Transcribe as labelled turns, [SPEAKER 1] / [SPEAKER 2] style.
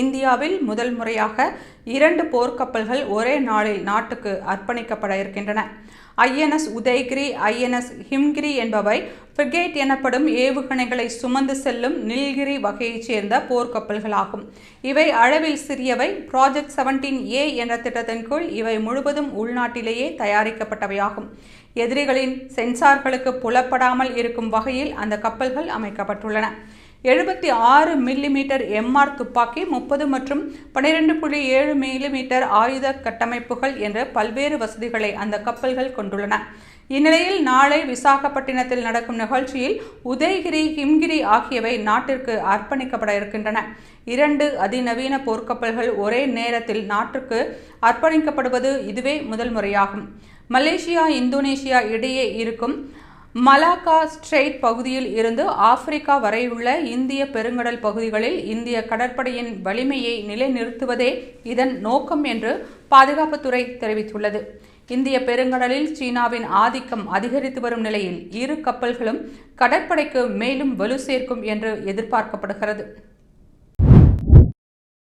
[SPEAKER 1] இந்தியாவில் முதல் முறையாக இரண்டு போர்க்கப்பல்கள் ஒரே நாளில் நாட்டுக்கு அர்ப்பணிக்கப்பட இருக்கின்றன. ஐஎன்எஸ் உதய்கிரி ஐஎன்எஸ் ஹிம்கிரி என்பவை ஃப்ரிகேட் எனப்படும் ஏவுகணைகளை சுமந்து செல்லும் நில்கிரி வகையைச் சேர்ந்த போர்க்கப்பல்களாகும். இவை அளவில் சிறியவை ப்ராஜெக்ட் செவன்டீன் ஏ என்ற திட்டத்தின் கீழ் இவை முழுவதும் உள்நாட்டிலேயே தயாரிக்கப்பட்டவையாகும். எதிரிகளின் சென்சார்களுக்கு புலப்படாமல் இருக்கும் வகையில் அந்த கப்பல்கள் அமைக்கப்பட்டுள்ளன. எழுபத்தி ஆறு மில்லிமீட்டர் எம்ஆர் துப்பாக்கி முப்பது மற்றும் பனிரெண்டு புள்ளி ஏழு மில்லிமீட்டர் ஆயுத கட்டமைப்புகள் என்ற பல்வேறு வசதிகளை அந்த கப்பல்கள் கொண்டுள்ளன. இந்நிலையில் நாளை விசாகப்பட்டினத்தில் நடக்கும் நிகழ்ச்சியில் உதயகிரி ஹிம்கிரி ஆகியவை நாட்டிற்கு அர்ப்பணிக்கப்பட இருக்கின்றன. இரண்டு அதிநவீன போர்க்கப்பல்கள் ஒரே நேரத்தில் நாட்டுக்கு அர்ப்பணிக்கப்படுவது இதுவே முதல் முறையாகும். மலேசியா இந்தோனேஷியா இடையே இருக்கும் மலாக்கா ஸ்ட்ரெய்ட் பகுதியில் இருந்து ஆப்பிரிக்கா வரையுள்ள இந்திய பெருங்கடல் பகுதிகளில் இந்திய கடற்படையின் வலிமையை நிலைநிறுத்துவதே இதன் நோக்கம் என்று பாதுகாப்புத்துறை தெரிவித்துள்ளது. இந்திய பெருங்கடலில் சீனாவின் ஆதிக்கம் அதிகரித்து வரும் நிலையில் இரு கப்பல்களும் கடற்படைக்கு மேலும் வலு சேர்க்கும் என்று எதிர்பார்க்கப்படுகிறது.